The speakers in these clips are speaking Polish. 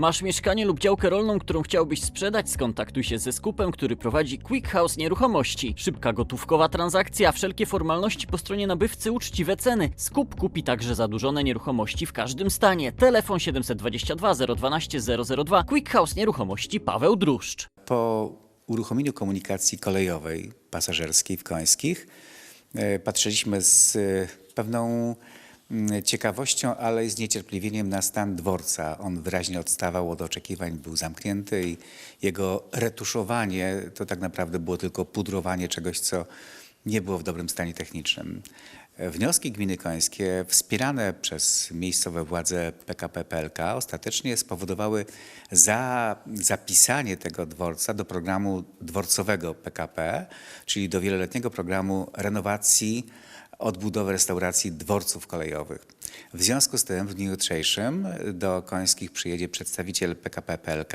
Masz mieszkanie lub działkę rolną, którą chciałbyś sprzedać? Skontaktuj się ze skupem, który prowadzi Quick House Nieruchomości. Szybka gotówkowa transakcja, wszelkie formalności po stronie nabywcy, uczciwe ceny. Skup kupi także zadłużone nieruchomości w każdym stanie. Telefon 722 012 002. Quick House Nieruchomości Paweł Druszcz. Po uruchomieniu komunikacji kolejowej pasażerskiej w Końskich e, patrzyliśmy z e, pewną ciekawością, ale i zniecierpliwieniem na stan dworca. On wyraźnie odstawał od oczekiwań, był zamknięty i jego retuszowanie to tak naprawdę było tylko pudrowanie czegoś, co nie było w dobrym stanie technicznym. Wnioski gminy końskie wspierane przez miejscowe władze PKP PLK ostatecznie spowodowały za, zapisanie tego dworca do programu dworcowego PKP, czyli do wieloletniego programu renowacji, odbudowy, restauracji dworców kolejowych. W związku z tym w dniu jutrzejszym do Końskich przyjedzie przedstawiciel PKP PLK,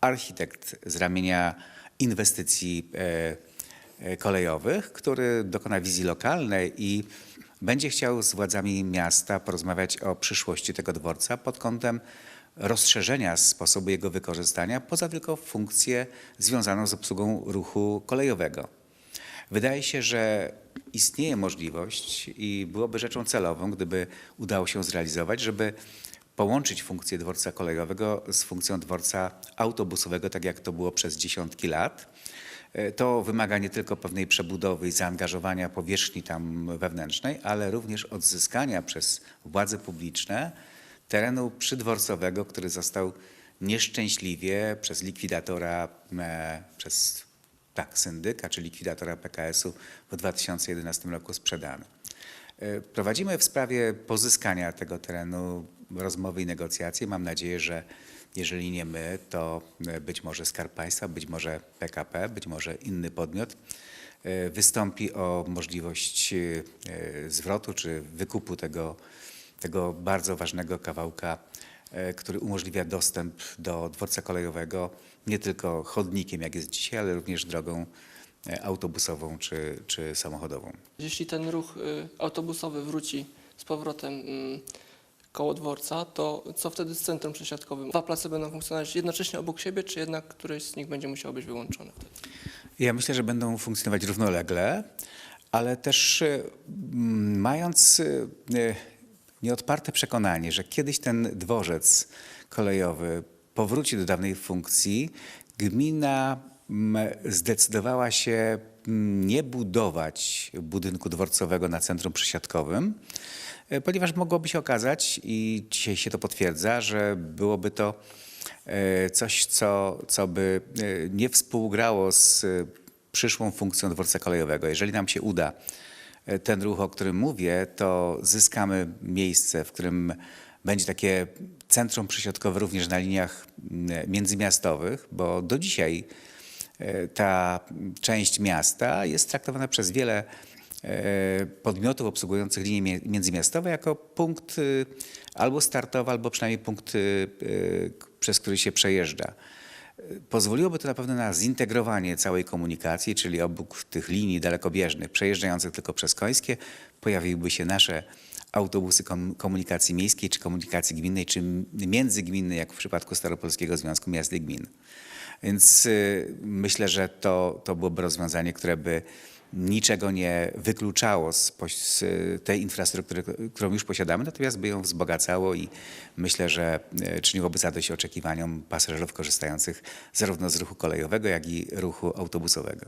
architekt z ramienia inwestycji e, e, kolejowych, który dokona wizji lokalnej i będzie chciał z władzami miasta porozmawiać o przyszłości tego dworca pod kątem rozszerzenia sposobu jego wykorzystania poza tylko funkcję związaną z obsługą ruchu kolejowego. Wydaje się, że istnieje możliwość i byłoby rzeczą celową, gdyby udało się zrealizować, żeby połączyć funkcję dworca kolejowego z funkcją dworca autobusowego, tak jak to było przez dziesiątki lat. E, To wymaga nie tylko pewnej przebudowy i zaangażowania powierzchni tam wewnętrznej, ale również odzyskania przez władze publiczne terenu przydworcowego, który został nieszczęśliwie przez likwidatora, e, przez tak, syndyka czy likwidatora PKS-u w 2011 roku sprzedany. E, Prowadzimy w sprawie pozyskania tego terenu rozmowy i negocjacje. Mam nadzieję, że jeżeli nie my, to e, być może Skarb Państwa, być może PKP, być może inny podmiot e, wystąpi o możliwość zwrotu czy wykupu tego, tego bardzo ważnego kawałka, który umożliwia dostęp do dworca kolejowego nie tylko chodnikiem, jak jest dzisiaj, ale również drogą e, autobusową czy, czy samochodową. Jeśli ten ruch y, autobusowy wróci z powrotem mm, koło dworca, to co wtedy z centrum przesiadkowym? Dwa place będą funkcjonować jednocześnie obok siebie, czy jednak któreś z nich będzie musiało być wyłączone wtedy? Ja myślę, że będą funkcjonować równolegle, ale też e, m, mając e, e, nieodparte przekonanie, że kiedyś ten dworzec kolejowy powróci do dawnej funkcji, gmina m, zdecydowała się m, nie budować budynku dworcowego na centrum przesiadkowym, e, ponieważ mogłoby się okazać, i dzisiaj się to potwierdza, że byłoby to e, coś, co, co by e, nie współgrało z przyszłą funkcją dworca kolejowego. Jeżeli nam się uda ten ruch, o którym mówię, to zyskamy miejsce, w którym będzie takie centrum przesiadkowe również na liniach mm, międzymiastowych, bo do dzisiaj e, ta część miasta jest traktowana przez wiele e, podmiotów obsługujących linie międzymiastowe jako punkt y, albo startowy, albo przynajmniej punkt, y, y, przez który się przejeżdża. Pozwoliłoby to na pewno na zintegrowanie całej komunikacji, czyli obok tych linii dalekobieżnych przejeżdżających tylko przez Końskie pojawiłyby się nasze autobusy kom- komunikacji miejskiej, czy komunikacji gminnej, czy międzygminnej, jak w przypadku Staropolskiego Związku Miast i Gmin. Więc y, myślę, że to, to byłoby rozwiązanie, które by niczego nie wykluczało z, z tej infrastruktury, którą już posiadamy, natomiast by ją wzbogacało i myślę, że y, czyniłoby zadość oczekiwaniom pasażerów korzystających zarówno z ruchu kolejowego, jak i ruchu autobusowego.